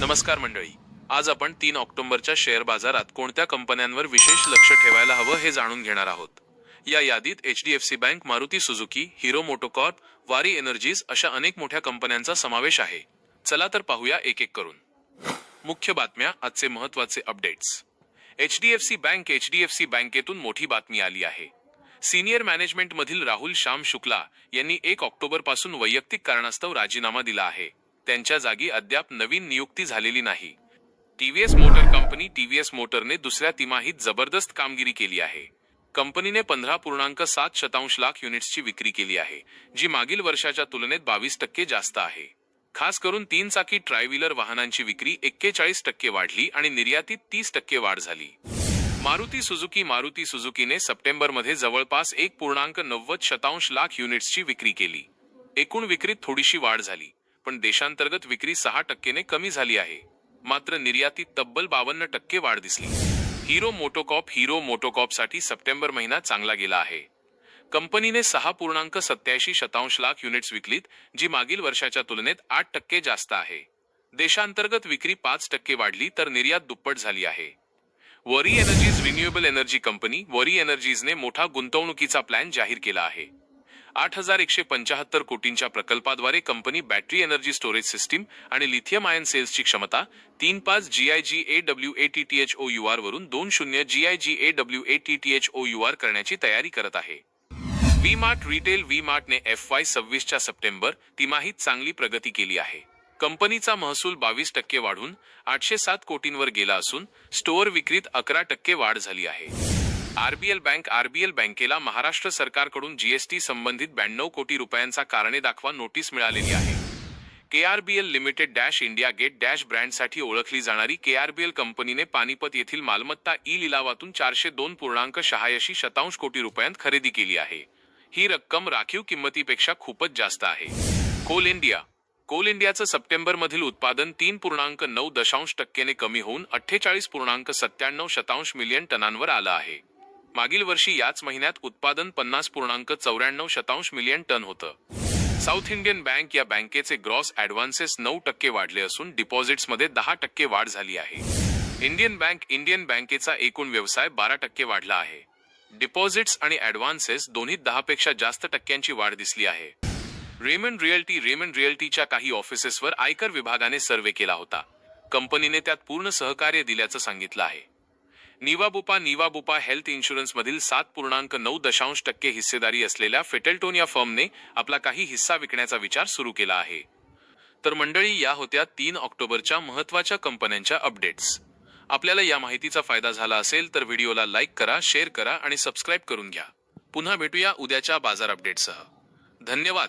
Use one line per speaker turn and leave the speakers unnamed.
नमस्कार मंडळी. आज आपण तीन ऑक्टोबरच्या शेअर बाजारात कोणत्या कंपन्यांवर विशेष लक्ष ठेवायला हवं हे जाणून घेणार आहोत. या यादीत H D F C bank Maruti Suzuki Hero MotoCorp Waaree Energies अशा अनेक मोठ्या कंपन्यांचा समावेश आहे. चला तर पाहूया एक एक करून. मुख्य बातम्या आजचे महत्त्वाचे updates. H D F C bank H D F C बँकेतून मोठी बातमी आली आहे. सिनियर मॅनेजमेंटमधील राहुल श्याम शुक्ला यांनी एक ऑक्टोबरपासून वैयक्तिक कारणास्तव राजीनामा दिला आहे. त्यांच्या जागी अद्याप नवीन नियुक्ती झालेली नाही. टीव्हीएस मोटर कंपनी टीव्हीएस मोटरने दुसऱ्या तिमाहीत जबरदस्त कामगिरी केली आहे. कंपनीने पंधरा पूर्णांक सात शतांश लाख युनिट्सची विक्री केली आहे जी मागील वर्षाच्या तुलनेत बावीस टक्के जास्त आहे. खास करून तीन चाकी ट्रायव्हीलर वाहनांची विक्री एक्केचाळीस टक्के वाढली आणि निर्यातीत तीस टक्के वाढ झाली. मारुती सुझुकी मारुती सुझुकीने सप्टेंबरमध्ये जवळपास एक पूर्णांक नव्वद शतांश लाख युनिट्सची विक्री केली. एकूण विक्रीत थोडीशी वाढ झाली. पण देशांतर्गत विक्री सहा टक्केने कमी झाली आहे. मात्र निर्यातीत तब्बल बावन्न टक्के वाढ दिसली. हिरो मोटोकॉप हिरो मोटोकॉपसाठी सप्टेंबर महिना चांगला गेला आहे. कंपनीने सहा पूर्णांक सत्याऐंशी शतांश लाख युनिट्स विकलीत जी मागील वर्षाच्या तुलनेत आठ टक्के जास्त आहे. देशांतर्गत विक्री पाच टक्के वाढली तर निर्यात दुप्पट झाली आहे. Waaree Energies renewable energy company Waaree एनर्जीजने मोठा गुंतवणुकीचा प्लॅन जाहीर केला आहे. आठ हजार एकशे पंचाहत्तर कोटींच्या प्रकल्पाद्वारे company battery energy storage system आणि लिथियम आयन सेल्सची क्षमता तीन पाच G I G A W A T T H O U R वरून दोन शून्य G I G A W A T T H O U R करण्याची तयारी करत आहे. व्ही मार्ट रिटेल व्ही मार्टने एफ वाय सव्वीसच्या सप्टेंबर तिमाहीत चांगली प्रगती केली आहे. कंपनीचा महसूल बावीस टक्के वाढून आठशे सात कोटींवर गेला असून स्टोअर विक्रीत अकरा टक्के वाढ झाली आहे. आरबीएल बँक आरबीएल बँकेला महाराष्ट्र सरकारकडून जीएसटी संबंधित ब्याण्णव कोटी रुपयांचा कारणे दाखवा नोटीस मिळालेली आहे. KRBL limited dash India Gate dash ब्रँडसाठी ओळखली जाणारी केआरबीएल कंपनीने पानिपत येथील मालमत्ता ई लिलावातून चारशे दोन पूर्णांक शहाऐंशी शतांश कोटी रुपयांत खरेदी केली आहे. ही रक्कम राखीव किंमतीपेक्षा खूपच जास्त आहे. Coal India. कोल इंडियाचं सप्टेंबरमधील उत्पादन तीन पूर्णांक नऊ दशांश टक्केने कमी होऊन अठ्ठेचाळीस पूर्णांक सत्त्याण्णव शतांश मिलियन टनांवर आलं आहे. मागील वर्षी याच महिन्यात उत्पादन पन्नास पूर्णांक चौऱ्याण्णव शतांश मिलियन टन होतं. साऊथ इंडियन बँक या बँकेचे ग्रॉस ऍडव्हान्सेस नऊ टक्के वाढले असून डिपॉझिट्समध्ये दहा टक्के वाढ झाली आहे. इंडियन बँक इंडियन बँकेचा एकूण व्यवसाय बारा टक्के वाढला आहे. डिपॉझिट्स आणि ऍडव्हान्सेस दोन्ही दहापेक्षा जास्त टक्क्यांची वाढ दिसली आहे. रेमंड रिअल्टी रेमंड रिअल्टीच्या काही ऑफिसेसवर आयकर विभागाने सर्वे केला होता. कंपनीने त्यात पूर्ण सहकार्य दिल्याचं सांगितलं आहे. निवाबुपा निवाबुपा हेल्थ इन्शुरन्समधील सात पूर्णांक नऊ दशांश टक्के हिस्सेदारी असलेल्या फेटल्टोन या फर्मने आपला काही हिस्सा विकण्याचा विचार सुरू केला आहे. तर मंडळी या होत्या तीन ऑक्टोबरच्या महत्त्वाच्या कंपन्यांच्या अपडेट्स. आपल्याला या माहितीचा फायदा झाला असेल तर व्हिडिओला लाईक करा शेअर करा आणि सबस्क्राईब करून घ्या. पुन्हा भेटूया उद्याच्या बाजार अपडेटसह धन्यवाद!